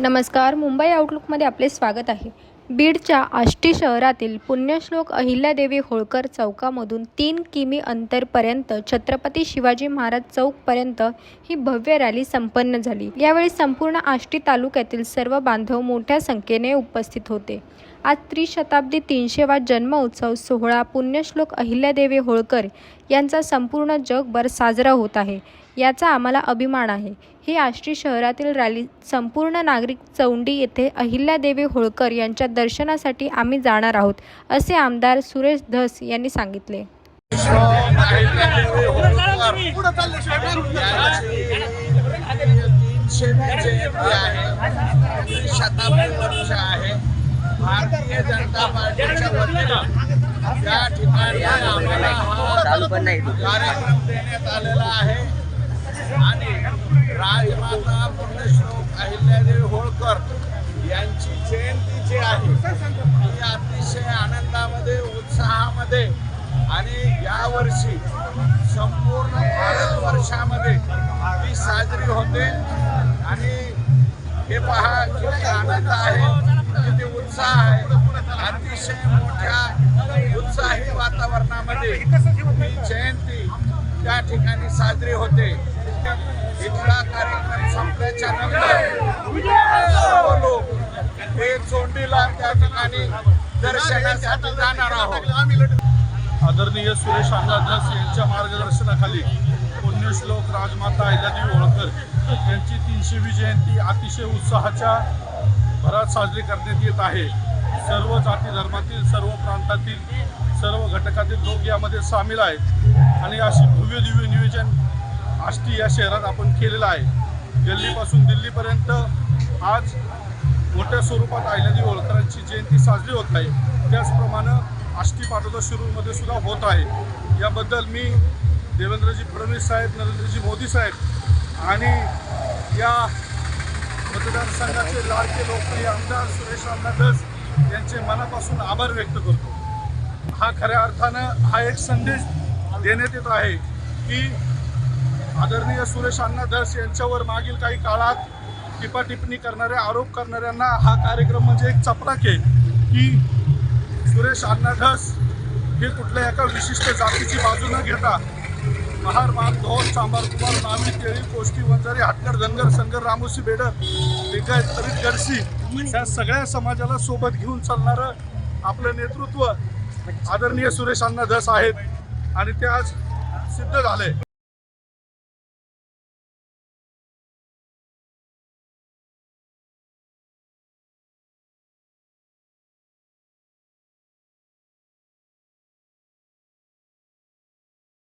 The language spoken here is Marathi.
नमस्कार. मुंबई आउटलुकमध्ये आपले स्वागत आहे. बीडच्या आष्टी शहरातील पुण्यश्लोक अहिल्यादेवी होळकर चौकामधून तीन किमी अंतरपर्यंत छत्रपती शिवाजी महाराज चौकपर्यंत ही भव्य रॅली संपन्न झाली. यावेळी संपूर्ण आष्टी तालुक्यातील सर्व बांधव मोठ्या संख्येने उपस्थित होते. आज त्रिशताब्दी तीनशेवा जन्म उत्सव सोहळा पुण्यश्लोक अहिल्यादेवी होळकर यांचा संपूर्ण जगभर साजरा होत आहे. याचा आम्हाला अभिमान आहे. ही आष्टी शहरातील रॅली संपूर्ण नागरिक चौंडी येथे अहिल्यादेवी होळकर यांच्या दर्शनासाठी आम्ही जाणार आहोत असे आमदार सुरेश धस यांनी सांगितले. शताब्दी वर्ष आहे. भारतीय जनता पार्टीच्या वतीनं या ठिकाणी आम्हाला हा कार्यक्रम देण्यात आलेला आहे. आणि राजमाता पुण्यश्लोक अहिल्यादेवी होळकर यांची जयंती जी आहे ती अतिशय आनंदामध्ये उत्साहामध्ये आणि यावर्षी संपूर्ण भारतवर्षामध्ये ती साजरी होते. आणि हे पहा किती आनंद आहे. किती उत्साह आहे अतिशय मोठ्या उत्साही वातावरणामध्ये ही जयंती त्या ठिकाणी साजरी होते. इथला कार्यक्रम संपल्याच्या नंतर लोक हे चोंडीला त्या ठिकाणी दर्शनासाठी जाणार आहोत. आदरणीय सुरेश अण्णा यांच्या मार्गदर्शनाखाली पुण्यश्लोक राजमाता अहिल्यादेवी होळकर यांची तीनशेवी जयंती अतिशय उत्साहाच्या भरात साजरी करण्यात येत आहे. सर्व जाती धर्मातील सर्व प्रांतातील सर्व घटकातील लोक यामध्ये सामील आहेत. आणि अशी भव्य दिव्य नियोजन आष्टी या शहरात आपण केलेलं आहे. दिल्लीपासून दिल्लीपर्यंत आज मोठ्या स्वरूपात अहिल्यादेवी होळकरांची जयंती साजरी होत आहे. त्याचप्रमाणे आष्टी पाटोदा शिरूरमध्ये सुद्धा होत आहे. याबद्दल मी देवेंद्रजी फडणवीस साहेब नरेंद्रजी मोदी साहेब आणि या मतदारसंघाचे लाडके लोकप्रिय आमदार सुरेश अण्णा यांचे मनापासून आभार व्यक्त करतो. हा खऱ्या अर्थानं हा एक संदेश देण्यात येत आहे की आदरणीय सुरेश अण्णा धस यांच्यावर मागील काही काळात टिपाटिप्पणी करणाऱ्या आरोप करणाऱ्यांना हा कार्यक्रम म्हणजे एक चपराक आहे की सुरेश अण्णा धस हे कुठल्या एका विशिष्ट जातीची बाजू न घेता महार माल धोर सांबार कुमार नावी केळी कोष्टी वंजारी हाटकर धनगर संगर रामोशी बेडर लिंगायत तरीत गडसी ह्या सगळ्या समाजाला सोबत घेऊन चालणारं आपलं नेतृत्व आदरणीय सुरेश अण्णा धस आहेत आणि ते आज सिद्ध झाले